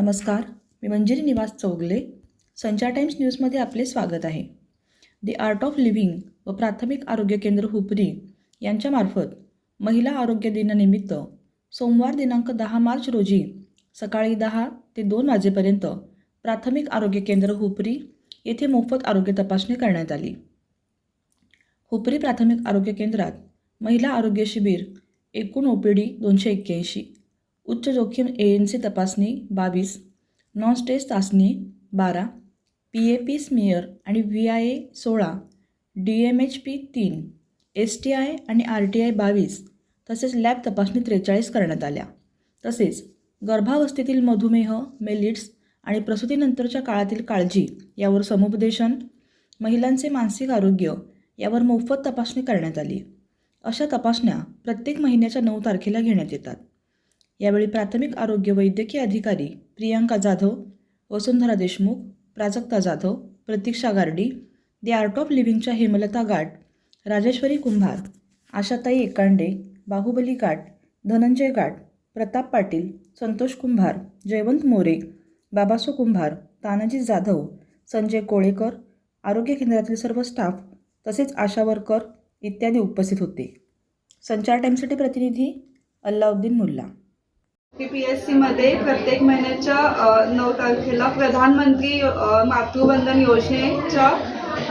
नमस्कार मी मंजिरी निवास चौगले. संचार टाइम्स न्यूजमध्ये आपले स्वागत आहे. दी आर्ट ऑफ लिव्हिंग व प्राथमिक आरोग्य केंद्र हुपरी यांच्यामार्फत महिला आरोग्य दिनानिमित्त सोमवार दिनांक दहा मार्च रोजी सकाळी दहा ते दोन वाजेपर्यंत प्राथमिक आरोग्य केंद्र हुपरी येथे मोफत आरोग्य तपासणी करण्यात आली. हुपरी प्राथमिक आरोग्य केंद्रात महिला आरोग्य शिबिर एकूण ओ पी डी दोनशे एक्क्याऐंशी उच्च जोखीम ए एन सी तपासणी बावीस नॉन स्टेज चाचणी बारा पी ए पी स्मियर आणि व्ही आय ए सोळा डी एम एच पी तीन एस टी आय आणि आर टी आय बावीस तसेच लॅब तपासणी त्रेचाळीस करण्यात आल्या. तसेच गर्भावस्थेतील मधुमेह मेलिट्स आणि प्रसूतीनंतरच्या काळातील काळजी यावर समुपदेशन महिलांचे मानसिक आरोग्य यावर मोफत तपासणी करण्यात आली. अशा तपासण्या प्रत्येक महिन्याच्या नऊ तारखेला घेण्यात येतात. यावेळी प्राथमिक आरोग्य वैद्यकीय अधिकारी Priyanka Jadhav Vasundhara Deshmukh Prajakta Jadhav Pratiksha Gardi the art of लिव्हिंगच्या Hemlata Gat Rajeshwari Kumbhar आशाताई एकांडे बाहुबली गाट धनंजय गाट प्रताप पाटील संतोष कुंभार जयवंत मोरे बाबासो कुंभार तानाजी जाधव संजय कोळेकर आरोग्य केंद्रातील सर्व स्टाफ तसेच आशा वर्कर इत्यादी उपस्थित होते. संचार टाईमसाठी प्रतिनिधी Allauddin Mulla. P P S सीमध्ये प्रत्येक महिन्याच्या नऊ तारखेला प्रधानमंत्री मातृवंदन योजनेच्या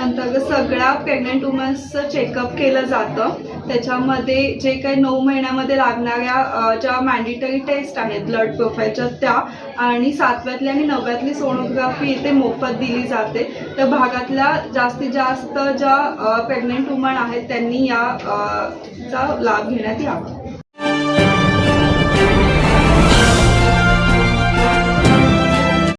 अंतर्गत सगळ्या प्रेग्नंट वुमन्सचं चेकअप केलं जातं. त्याच्यामध्ये जे काही नऊ महिन्यामध्ये लागणाऱ्या ज्या मॅन्डेटरी टेस्ट आहेत ब्लड प्रोफाईलच्या त्या आणि सातव्यातली आणि नवव्यातली सोनोग्राफी इथे मोफत दिली जाते. तर भागातल्या जास्तीत जास्त ज्या प्रेग्नंट वुमन आहेत त्यांनी या चा लाभ घेण्यात यावा.